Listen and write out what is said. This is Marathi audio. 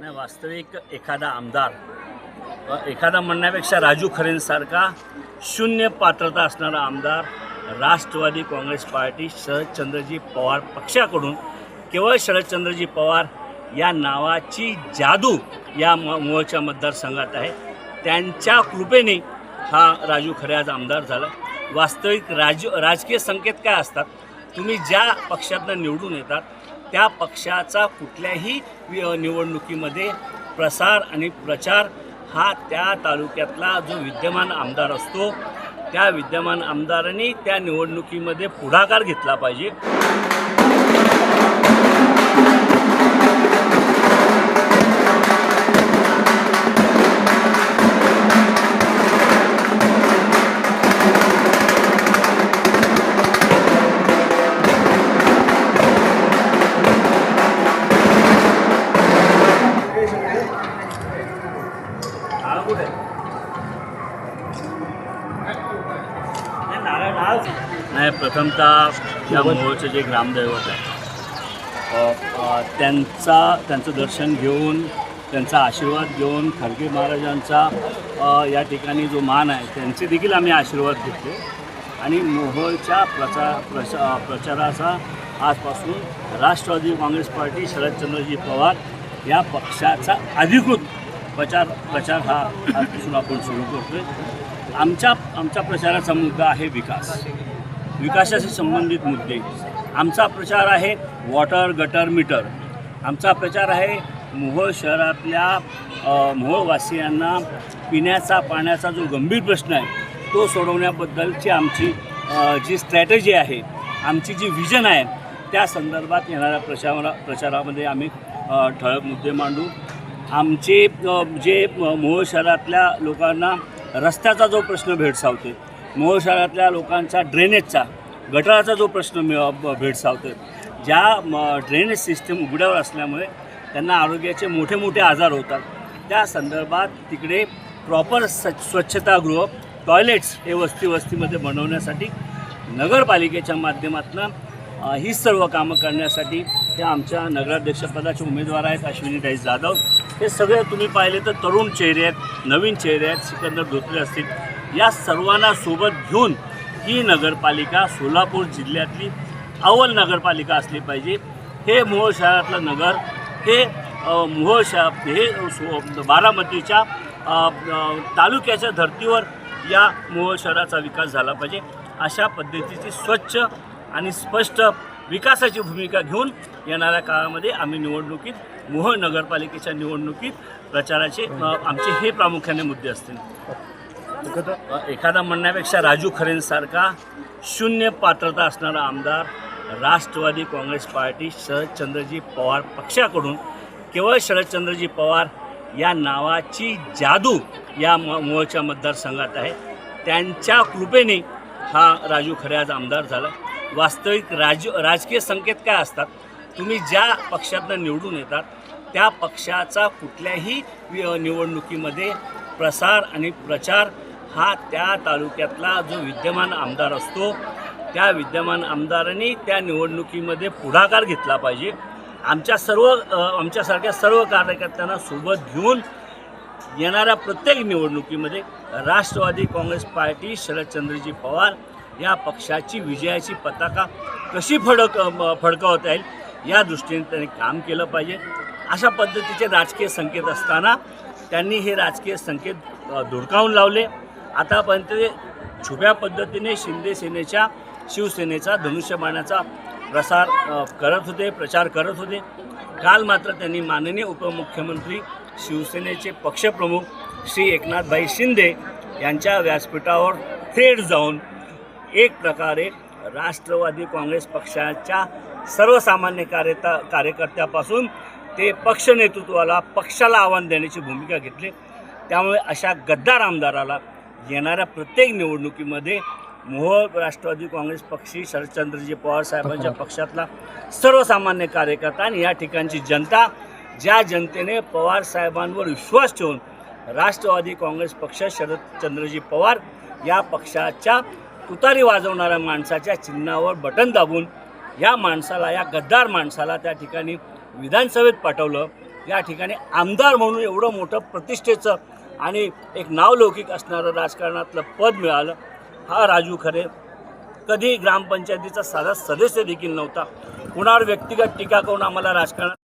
नाही वास्तविक एखादा आमदार एखादा म्हणण्यापेक्षा राजू खरेंसारखा शून्य पात्रता असणारा आमदार राष्ट्रवादी काँग्रेस पार्टी शरदचंद्रजी पवार पक्षाकडून केवळ शरदचंद्रजी पवार या नावाची जादू या म मूळच्या मतदारसंघात आहे. त्यांच्या कृपेने हा राजू खरे आज आमदार झाला. वास्तविक राज राजकीय संकेत काय असतात? तुम्ही ज्या पक्षातनं निवडून येतात त्या पक्षाचा कुठल्याही वि- निवडणुकीमध्ये प्रसार आणि प्रचार हा त्या तालुक्यातला जो विद्यमान आमदार असतो त्या विद्यमान आमदारांनी त्या निवडणुकीमध्ये पुढाकार घेतला पाहिजे. नाही प्रथमतः या मोहोळचं जे ग्रामदैवत आहे त्यांचा त्यांचं दर्शन घेऊन त्यांचा आशीर्वाद घेऊन खडगे महाराजांचा या ठिकाणी जो मान आहे त्यांचे देखील आम्ही आशीर्वाद घेतले. आणि मोहोळच्या प्रचार प्रचा प्रचाराचा आजपासून राष्ट्रवादी काँग्रेस पार्टी शरदचंद्रजी पवार या पक्षाचा अधिकृत प्रचार प्रचार हा आजपासून आपण सुरू करतो आमच्या आमच्या प्रचाराचा मुद्दा आहे विकास. विकासाशी संबंधित मुद्दे. आमचा प्रचार आहे वॉटर गटर मीटर. आमचा प्रचार आहे मोहोळ शहरातल्या मोहोळवासियांना पिण्याचा पाण्याचा जो गंभीर प्रश्न आहे तो सोडवण्याबद्दलची आमची जी स्ट्रॅटेजी आहे आमची जी विजन आहे त्या संदर्भात येणाऱ्या प्रचारा प्रचारामध्ये आम्ही ठळक मुद्दे मांडू. आमचे जे मोहोळ शहरातल्या लोकांना रस्त्याचा जो प्रश्न भेडसावतो मोहोळ शहरातल्या लोकांचा ड्रेनेजचा गटाराचा जो प्रश्न मिळ- ब- भेडसावतो ज्या म, ड्रेनेज सिस्टम उघड्यावर असल्यामुळे त्यांना आरोग्याचे मोठे मोठे आजार होतात. त्या संदर्भात तिकडे प्रॉपर स स्वच्छतागृह टॉयलेट्स हे वस्ती वस्तीमध्ये बनवण्यासाठी नगरपालिकेच्या माध्यमातून ही सर्व कामं करण्यासाठी ते आमच्या नगराध्यक्षपदाचे उमेदवार आहेत अश्विनीताई जाधव. हे सगळे तुम्ही पाहिले तर तरुण चेहरे आहेत नवीन चेहरे आहेत सिकंदर धोत्रे असतील. या सर्वांना सोबत घेऊन ही नगरपालिका सोलापूर जिल्ह्यातली अव्वल नगरपालिका असली पाहिजे. हे मोहोळ शहरातलं नगर हे मोहोळ शहर हे सो बारामतीच्या तालुक्याच्या धर्तीवर या मोहोळ शहराचा विकास झाला पाहिजे. अशा पद्धतीची स्वच्छ आणि स्पष्ट विकासाची भूमिका घेऊन येणाऱ्या काळामध्ये आम्ही निवडणुकीत मोहोळ नगरपालिकेच्या निवडणुकीत प्रचाराचे आमचे हे प्रामुख्याने मुद्दे असतील. एखादा म्हणण्यापेक्षा राजू खरेंसारखा शून्य पात्रता असणारा आमदार राष्ट्रवादी काँग्रेस पार्टी शरदचंद्रजी पवार पक्षाकडून केवळ शरदचंद्रजी पवार या नावाची जादू या म मूळच्या मतदारसंघात आहे. त्यांच्या कृपेने हा राजू खरे आज आमदार झाला. वास्तविक राज राजकीय संकेत काय असतात? तुम्ही ज्या पक्षातनं निवडून येतात त्या पक्षाचा कुठल्याही वि- निवडणुकीमध्ये प्रसार आणि प्रचार हा त्या तालुक्यातला जो विद्यमान आमदार असतो त्या विद्यमान आमदारांनी त्या निवडणुकीमध्ये पुढाकार घेतला पाहिजे. आमच्या सर्व आमच्यासारख्या सर्व कार्यकर्त्यांना सोबत घेऊन येणाऱ्या प्रत्येक निवडणुकीमध्ये राष्ट्रवादी काँग्रेस पार्टी शरदचंद्रजी पवार या पक्षाची विजयाची पताका कशी फडक फडकावता येईल? या दृष्टीने त्यांनी काम केलं पाहिजे. अशा पद्धतीचे राजकीय संकेत असताना त्यांनी हे राजकीय संकेत धुडकावून लावले. आतापर्यंत ते छुप्या पद्धतीने शिंदे सेनेच्या शिवसेनेचा धनुष्यबाणाचा प्रसार करत होते प्रचार करत होते. काल मात्र त्यांनी माननीय उपमुख्यमंत्री शिवसेनेचे पक्षप्रमुख श्री एकनाथभाई शिंदे यांच्या व्यासपीठावर थेट जाऊन एक प्रकारे राष्ट्रवादी काँग्रेस पक्षाच्या सर्वसामान्य कार्यता कार्यकर्त्यापासून ते पक्ष नेतृत्वाला पक्षाला आव्हान देण्याची भूमिका घेतली. त्यामुळे अशा गद्दार आमदाराला येणाऱ्या प्रत्येक निवडणुकीमध्ये मोहोळ राष्ट्रवादी काँग्रेस पक्षी शरदचंद्रजी पवार साहेबांच्या पक्षातला सर्वसामान्य कार्यकर्ता आणि या ठिकाणची जनता ज्या जनतेने पवार साहेबांवर विश्वास ठेवून राष्ट्रवादी काँग्रेस पक्ष शरदचंद्रजी पवार या पक्षाच्या तुतारी वाजवणाऱ्या माणसाच्या चिन्हावर बटन दाबून या माणसाला या गद्दार माणसाला त्या ठिकाणी विधानसभेत पाठवलं. या ठिकाणी आमदार म्हणून एवढं मोठं प्रतिष्ठेचं आणि एक नावलौकिक असणारं राजकारणातलं पद मिळालं. हा राजू खरे कधी ग्रामपंचायतीचा साधा सदस्य देखील नव्हता. कुणावर व्यक्तिगत टीका करून आम्हाला राजकारणात